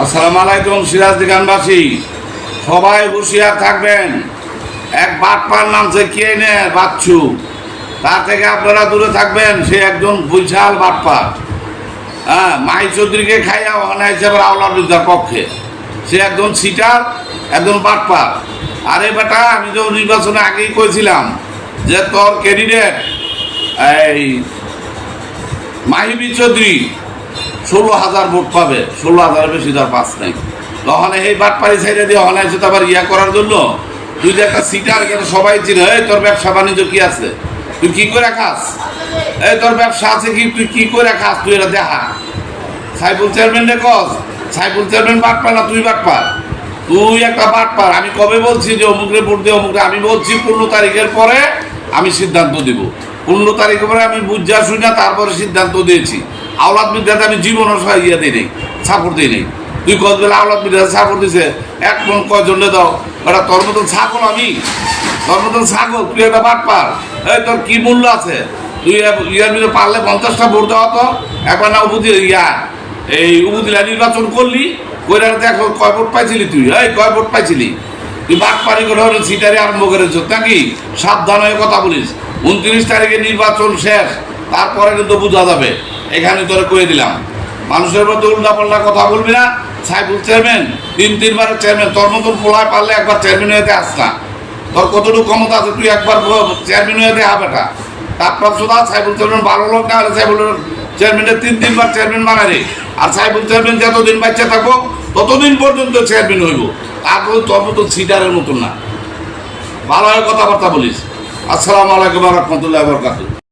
আসসালামু আলাইকুম সিরাজ দিগানবাসী সবাই হুঁশিয়ার থাকবেন। এক বাটপার নামছে কে নে, বাচ্চু? তার থেকে আপনারা দূরে থাকবেন, সে একজন বিশাল বাটপার হ্যাঁ মাই চৌধুরীকে খাইয়া অনায় হিসেবে আওলার বিদ্যার পক্ষে। সে একজন সিটার একজন বাটপার আরে বেটা, আমি তো নির্বাচনে আগেই কইছিলাম যে তোর ক্যান্ডিডেট এই মাহিবি চৌধুরী ষোলো হাজার ভোট পাবে ষোলো হাজার বেশি তার পাস নাই। তখন এই বাট বাটপাড়ি সাইডে দিয়ে অনায় তো আবার ইয়া করার জন্য তুই যে একটা সিটার কেন সবাই চিনে, এই তোর ব্যবসা বাণিজ্য কি আছে? তুই কি করে খাস? এই তোর ব্যবসা আছে কি? তুই কি করে খাস? তুই এটা দেখা। সাইফুল চেয়ারম্যান রে কস, সাইফুল চেয়ারম্যান বাটপার না তুই বাট বাটপার তুই একটা বাটপার আমি কবে বলছি যে অমুকরে ভোট দিয়ে অমুকরে আমি বলছি পনেরো তারিখের পরে আমি সিদ্ধান্ত দিব। পনেরো তারিখের পরে আমি বুঝা শুই না তারপরে সিদ্ধান্ত দিয়েছি। আওলাদ বিদ্যাতে আমি সহায় ইয়ে দিই নেই সাপোর্ট দিই নেই। তুই কত বেলা আওলাদ বিদ্যাতে সাপোর্ট দিছে? এক মন কয়জনে দাও? ওটা তোর মতন ছাগল আমি। তোর মতন ছাগল, তুই এটা একটা বাটপার এই, তোর কি মূল্য আছে? তুই ইয়ার ভিতরে পারলে পঞ্চাশটা ভোট দেওয়া তো। একবার না উপদি ইয়া, এই উপজেলা নির্বাচন করলি, কইরা দেখো কয় ভোট পাইছিলি তুই? এই, কয় ভোট পাইছিলি? তুই বাদ পারি করে সিটারে আরম্ভ করেছ, নাকি? সাবধান হয়ে কথা বলিস। উনত্রিশ তারিখে নির্বাচন শেষ, তারপরে কিন্তু বোঝা যাবে। এখানে তোরে কয়ে দিলাম। মানুষের মধ্যে উল্টা পাল্টা কথা বলবি না। সাইফুল চেয়ারম্যান, তিন তিনবারের চেয়ারম্যান, তোর মতন পোলায় পারলে একবার চেয়ারম্যান হয়ে আস না তোর কতটুকু ক্ষমতা আছে তুই একবার চেয়ারম্যান হয়ে দেখা বেটা। তারপর সুদা সাইবুল চেয়ারম্যান ভালো লোক না হলে সাইবুল চেয়ারম্যানের তিন তিনবার চেয়ারম্যান বানারে আর সাইবুল চেয়ারম্যান যতদিন বাচ্চা থাকব, ততদিন পর্যন্ত চেয়ারম্যান হইব। তারপর তোর মতন সিটারের মতন না। ভালো হয় কথাবার্তা বলিস। আসসালামু আলাইকুম রহমতুল্লাহ বরকাতুহ।